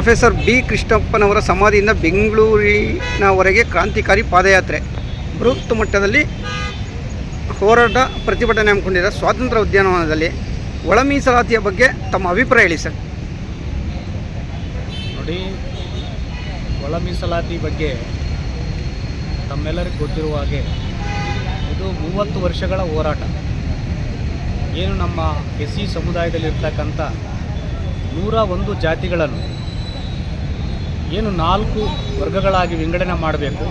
Professor B ಕೃಷ್ಣಪ್ಪನವರ ಸಮಾಧಿಯಿಂದ ಬೆಂಗಳೂರಿನವರೆಗೆ ಕ್ರಾಂತಿಕಾರಿ ಪಾದಯಾತ್ರೆ. ಬೃಹತ್ ಮಟ್ಟದಲ್ಲಿ ಹೋರಾಟ ಪ್ರತಿಭಟನೆ ಹಮ್ಮಿಕೊಂಡಿರೋ ಸ್ವಾತಂತ್ರ್ಯ ಉದ್ಯಾನವನದಲ್ಲಿ ಒಳ ಮೀಸಲಾತಿಯ ಬಗ್ಗೆ ತಮ್ಮ ಅಭಿಪ್ರಾಯ ಹೇಳಿ ಸರ್. ನೋಡಿ, ಒಳ ಮೀಸಲಾತಿ ಬಗ್ಗೆ ತಮ್ಮೆಲ್ಲರಿಗೂ ಗೊತ್ತಿರುವ ಹಾಗೆ ಇದು ಮೂವತ್ತು ವರ್ಷಗಳ ಹೋರಾಟ. ಏನು ನಮ್ಮ ಎಸ್ ಸಿ ಸಮುದಾಯದಲ್ಲಿರ್ತಕ್ಕಂಥ ನೂರ ಒಂದು ಜಾತಿಗಳನ್ನು ಏನು ನಾಲ್ಕು ವರ್ಗಗಳಾಗಿ ವಿಂಗಡಣೆ ಮಾಡಬೇಕು,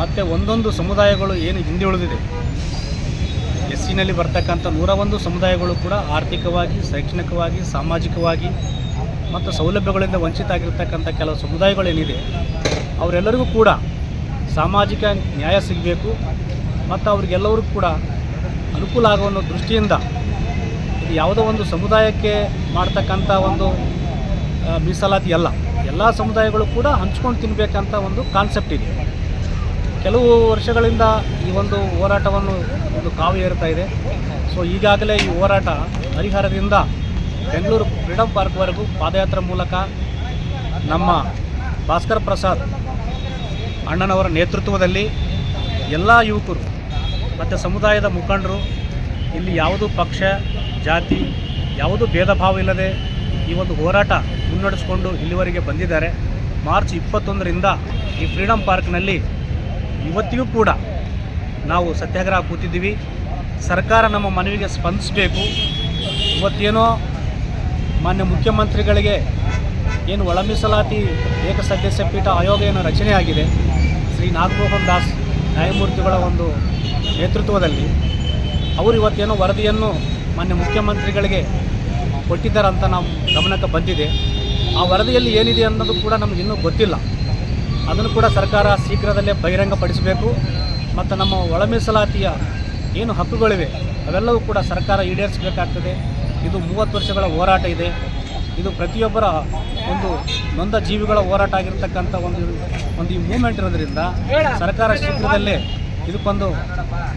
ಮತ್ತು ಒಂದೊಂದು ಸಮುದಾಯಗಳು ಏನು ಹಿಂದೆ ಉಳಿದಿದೆ. ಎಸ್ ಸಿನಲ್ಲಿ ಬರ್ತಕ್ಕಂಥ ನೂರ ಒಂದು ಸಮುದಾಯಗಳು ಕೂಡ ಆರ್ಥಿಕವಾಗಿ, ಶೈಕ್ಷಣಿಕವಾಗಿ, ಸಾಮಾಜಿಕವಾಗಿ ಮತ್ತು ಸೌಲಭ್ಯಗಳಿಂದ ವಂಚಿತ ಆಗಿರ್ತಕ್ಕಂಥ ಕೆಲವು ಸಮುದಾಯಗಳೇನಿದೆ ಅವರೆಲ್ಲರಿಗೂ ಕೂಡ ಸಾಮಾಜಿಕ ನ್ಯಾಯ ಸಿಗಬೇಕು ಮತ್ತು ಅವರಿಗೆಲ್ಲರಿಗೂ ಕೂಡ ಅನುಕೂಲ ಆಗುವ ದೃಷ್ಟಿಯಿಂದ ಇದು ಯಾವುದೋ ಒಂದು ಸಮುದಾಯಕ್ಕೆ ಮಾಡ್ತಕ್ಕಂಥ ಒಂದು ಮೀಸಲಾತಿ ಅಲ್ಲ. ಎಲ್ಲ ಸಮುದಾಯಗಳು ಕೂಡ ಹಂಚ್ಕೊಂಡು ತಿನ್ನಬೇಕಂತ ಒಂದು ಕಾನ್ಸೆಪ್ಟ್ ಇದೆ. ಕೆಲವು ವರ್ಷಗಳಿಂದ ಈ ಒಂದು ಹೋರಾಟವನ್ನು ಒಂದು ಕಾವು ಏರ್ತಾ ಇದೆ. ಸೊ ಈಗಾಗಲೇ ಈ ಹೋರಾಟ ಹರಿಹರದಿಂದ ಬೆಂಗಳೂರು ಫ್ರೀಡಮ್ ಪಾರ್ಕ್ವರೆಗೂ ಪಾದಯಾತ್ರೆ ಮೂಲಕ ನಮ್ಮ ಭಾಸ್ಕರ್ ಪ್ರಸಾದ್ ಅಣ್ಣನವರ ನೇತೃತ್ವದಲ್ಲಿ ಎಲ್ಲ ಯುವಕರು ಮತ್ತು ಸಮುದಾಯದ ಮುಖಂಡರು, ಇಲ್ಲಿ ಯಾವುದು ಪಕ್ಷ, ಜಾತಿ, ಯಾವುದು ಭೇದ ಭಾವ ಇಲ್ಲದೆ ಈ ಒಂದು ಹೋರಾಟ ಮುನ್ನಡೆಸ್ಕೊಂಡು ಇಲ್ಲಿವರೆಗೆ ಬಂದಿದ್ದಾರೆ. ಮಾರ್ಚ್ ಇಪ್ಪತ್ತೊಂದರಿಂದ ಈ ಫ್ರೀಡಮ್ ಪಾರ್ಕ್ನಲ್ಲಿ ಇವತ್ತಿಗೂ ಕೂಡ ನಾವು ಸತ್ಯಾಗ್ರಹ ಕೂತಿದ್ದೀವಿ. ಸರ್ಕಾರ ನಮ್ಮ ಮನವಿಗೆ ಸ್ಪಂದಿಸಬೇಕು. ಇವತ್ತೇನೋ ಮಾನ್ಯ ಮುಖ್ಯಮಂತ್ರಿಗಳಿಗೆ ಏನು ಒಳ ಮೀಸಲಾತಿ ಏಕಸದಸ್ಯ ಪೀಠ ಆಯೋಗ ಏನು ರಚನೆ ಆಗಿದೆ. ಶ್ರೀ ನಾಗಮೋಹನ್ ದಾಸ್ ನ್ಯಾಯಮೂರ್ತಿಗಳ ಒಂದು ನೇತೃತ್ವದಲ್ಲಿ ಅವರು ಇವತ್ತೇನೋ ವರದಿಯನ್ನು ಮಾನ್ಯ ಮುಖ್ಯಮಂತ್ರಿಗಳಿಗೆ ಕೊಟ್ಟಿದ್ದಾರೆ ಅಂತ ನಾವು ಗಮನಕ್ಕೆ ಬಂದಿದೆ. ಆ ವರದಿಯಲ್ಲಿ ಏನಿದೆ ಅನ್ನೋದು ಕೂಡ ನಮಗೆ ಇನ್ನೂ ಗೊತ್ತಿಲ್ಲ. ಅದನ್ನು ಕೂಡ ಸರ್ಕಾರ ಶೀಘ್ರದಲ್ಲೇ ಬಹಿರಂಗಪಡಿಸಬೇಕು. ಮತ್ತು ನಮ್ಮ ಒಳಮೀಸಲಾತಿಯ ಏನು ಹಕ್ಕುಗಳಿವೆ, ಅವೆಲ್ಲವೂ ಕೂಡ ಸರ್ಕಾರ ಈಡೇರಿಸಬೇಕಾಗ್ತದೆ. ಇದು ಮೂವತ್ತು ವರ್ಷಗಳ ಹೋರಾಟ ಇದೆ. ಇದು ಪ್ರತಿಯೊಬ್ಬರ ಒಂದು ನೊಂದ ಜೀವಿಗಳ ಹೋರಾಟ ಆಗಿರ್ತಕ್ಕಂಥ ಒಂದು ಒಂದು ಈ ಮೂಮೆಂಟ್ ಇರೋದ್ರಿಂದ ಸರ್ಕಾರ ಶೀಘ್ರದಲ್ಲೇ ಇದಕ್ಕೊಂದು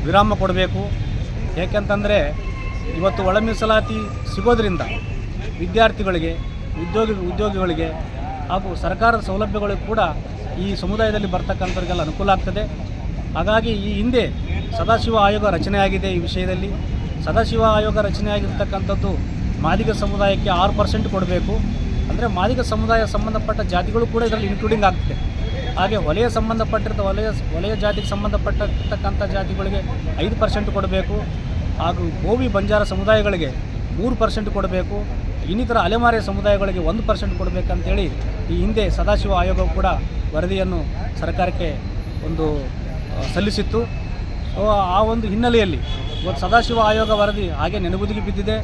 ವಿರಾಮ ಕೊಡಬೇಕು. ಏಕೆಂತಂದರೆ ಇವತ್ತು ಒಳಮೀಸಲಾತಿ ಸಿಗೋದ್ರಿಂದ ವಿದ್ಯಾರ್ಥಿಗಳಿಗೆ ಉದ್ಯೋಗಿ, ಉದ್ಯೋಗಿಗಳಿಗೆ ಹಾಗೂ ಸರ್ಕಾರದ ಸೌಲಭ್ಯಗಳು ಕೂಡ ಈ ಸಮುದಾಯದಲ್ಲಿ ಬರ್ತಕ್ಕಂಥವ್ರಿಗೆಲ್ಲ ಅನುಕೂಲ ಆಗ್ತದೆ. ಹಾಗಾಗಿ ಈ ಹಿಂದೆ ಸದಾಶಿವ ಆಯೋಗ ರಚನೆಯಾಗಿದೆ ಈ ವಿಷಯದಲ್ಲಿ. ಸದಾಶಿವ ಆಯೋಗ ರಚನೆಯಾಗಿರ್ತಕ್ಕಂಥದ್ದು ಮಾದಿಗ ಸಮುದಾಯಕ್ಕೆ ಆರು ಪರ್ಸೆಂಟ್ ಕೊಡಬೇಕು. ಅಂದರೆ ಮಾದಿಗ ಸಮುದಾಯ ಸಂಬಂಧಪಟ್ಟ ಜಾತಿಗಳು ಕೂಡ ಇದರಲ್ಲಿ ಇನ್ಕ್ಲೂಡಿಂಗ್ ಆಗ್ತದೆ. ಹಾಗೆ ವಲಯ ಸಂಬಂಧಪಟ್ಟಿರ್ತ, ವಲಯ ವಲಯ ಜಾತಿಗೆ ಸಂಬಂಧಪಟ್ಟಿರ್ತಕ್ಕಂಥ ಜಾತಿಗಳಿಗೆ ಐದು ಪರ್ಸೆಂಟ್ ಕೊಡಬೇಕು. ಹಾಗೂ ಗೋವಿ ಬಂಜಾರ ಸಮುದಾಯಗಳಿಗೆ ಮೂರು ಪರ್ಸೆಂಟ್ ಕೊಡಬೇಕು. ಇನ್ನಿತರ ಅಲೆಮಾರಿ ಸಮುದಾಯಗಳಿಗೆ ಒಂದು ಪರ್ಸೆಂಟ್ ಕೊಡಬೇಕಂತೇಳಿ ಈ ಹಿಂದೆ ಸದಾಶಿವ ಆಯೋಗ ಕೂಡ ವರದಿಯನ್ನು ಸರ್ಕಾರಕ್ಕೆ ಒಂದು ಸಲ್ಲಿಸಿತ್ತು. ಆ ಒಂದು ಹಿನ್ನೆಲೆಯಲ್ಲಿ ಇವತ್ತು ಸದಾಶಿವ ಆಯೋಗ ವರದಿ ಹಾಗೆ ನೆನಗುದಿಗೆ ಬಿದ್ದಿದೆ.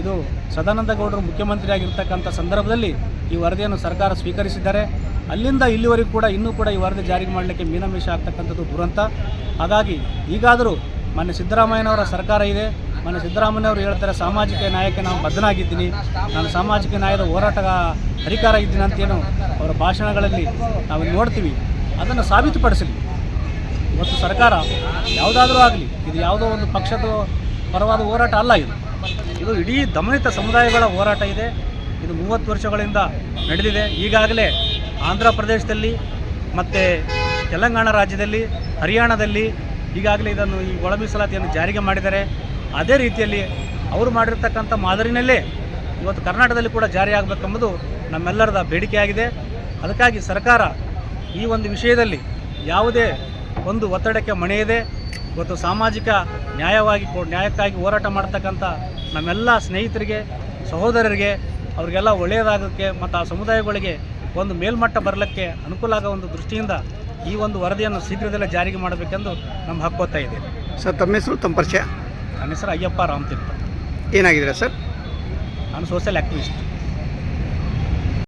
ಇದು ಸದಾನಂದ ಗೌಡರು ಮುಖ್ಯಮಂತ್ರಿಯಾಗಿರ್ತಕ್ಕಂಥ ಸಂದರ್ಭದಲ್ಲಿ ಈ ವರದಿಯನ್ನು ಸರ್ಕಾರ ಸ್ವೀಕರಿಸಿದ್ದಾರೆ. ಅಲ್ಲಿಂದ ಇಲ್ಲಿವರೆಗೂ ಕೂಡ ಇನ್ನೂ ಕೂಡ ಈ ವರದಿ ಜಾರಿಗೆ ಮಾಡಲಿಕ್ಕೆ ಮೀನಮೇಷ ಆಗ್ತಕ್ಕಂಥದ್ದು ದುರಂತ. ಹಾಗಾಗಿ ಈಗಾದರೂ ಮಾನ್ಯ ಸಿದ್ದರಾಮಯ್ಯನವರ ಸರ್ಕಾರ ಇದೆ. ಮಾನ್ಯ ಸಿದ್ದರಾಮಯ್ಯವರು ಹೇಳ್ತಾರೆ, ಸಾಮಾಜಿಕ ನಾಯಕ ನಾನು ಬದ್ಧನಾಗಿದ್ದೀನಿ. ನಾನು ಸಾಮಾಜಿಕ ನ್ಯಾಯದ ಹೋರಾಟ ಅಧಿಕಾರ ಇದ್ದೀನಿ ಅಂತೇನು ಅವರ ಭಾಷಣಗಳಲ್ಲಿ ನಾವು ನೋಡ್ತೀವಿ. ಅದನ್ನು ಸಾಬೀತುಪಡಿಸಲಿ. ಇವತ್ತು ಸರ್ಕಾರ ಯಾವುದಾದ್ರೂ ಆಗಲಿ, ಇದು ಯಾವುದೋ ಒಂದು ಪಕ್ಷದ ಪರವಾದ ಹೋರಾಟ ಅಲ್ಲ ಇದು. ಇದು ಇಡೀ ದಮನಿತ ಸಮುದಾಯಗಳ ಹೋರಾಟ ಇದೆ. ಇದು ಮೂವತ್ತು ವರ್ಷಗಳಿಂದ ನಡೆದಿದೆ. ಈಗಾಗಲೇ ಆಂಧ್ರ ಪ್ರದೇಶದಲ್ಲಿ ಮತ್ತು ತೆಲಂಗಾಣ ರಾಜ್ಯದಲ್ಲಿ, ಹರಿಯಾಣದಲ್ಲಿ ಈಗಾಗಲೇ ಇದನ್ನು ಈ ಒಳಮೀಸಲಾತಿಯನ್ನು ಜಾರಿಗೆ ಮಾಡಿದ್ದಾರೆ. ಅದೇ ರೀತಿಯಲ್ಲಿ ಅವರು ಮಾಡಿರ್ತಕ್ಕಂಥ ಮಾದರಿನಲ್ಲೇ ಇವತ್ತು ಕರ್ನಾಟಕದಲ್ಲಿ ಕೂಡ ಜಾರಿ ಆಗಬೇಕೆಂಬುದು ನಮ್ಮೆಲ್ಲರದ ಬೇಡಿಕೆಯಾಗಿದೆ. ಅದಕ್ಕಾಗಿ ಸರ್ಕಾರ ಈ ಒಂದು ವಿಷಯದಲ್ಲಿ ಯಾವುದೇ ಒಂದು ಒತ್ತಡಕ್ಕೆ ಮಣೆಯಿದೆ ಇವತ್ತು ಸಾಮಾಜಿಕ ನ್ಯಾಯವಾಗಿ ನ್ಯಾಯಕ್ಕಾಗಿ ಹೋರಾಟ ಮಾಡ್ತಕ್ಕಂಥ ನಮ್ಮೆಲ್ಲ ಸ್ನೇಹಿತರಿಗೆ, ಸಹೋದರರಿಗೆ, ಅವರಿಗೆಲ್ಲ ಒಳ್ಳೆಯದಾಗಕ್ಕೆ ಮತ್ತು ಆ ಸಮುದಾಯಗಳಿಗೆ ಒಂದು ಮೇಲ್ಮಟ್ಟ ಬರಲಿಕ್ಕೆ ಅನುಕೂಲ ಆಗೋ ಒಂದು ದೃಷ್ಟಿಯಿಂದ ಈ ಒಂದು ವರದಿಯನ್ನು ಶೀಘ್ರದಲ್ಲೇ ಜಾರಿಗೆ ಮಾಡಬೇಕೆಂದು ನಮ್ಮ ಹಕ್ಕೊತ್ತಾ ಇದೆ. ಸರ್, ತಮ್ಮ ಹೆಸರು, ತಮ್ಮ ಪರಿಚಯ? ನನ್ನ ಹೆಸರು ಅಯ್ಯಪ್ಪ ರಾಮತೀರ್ಥ ಏನಾಗಿದ್ದೀರಾ ಸರ್? ನಾನು ಸೋಷಿಯಲ್ ಆ್ಯಕ್ಟಿವಿಸ್ಟ್.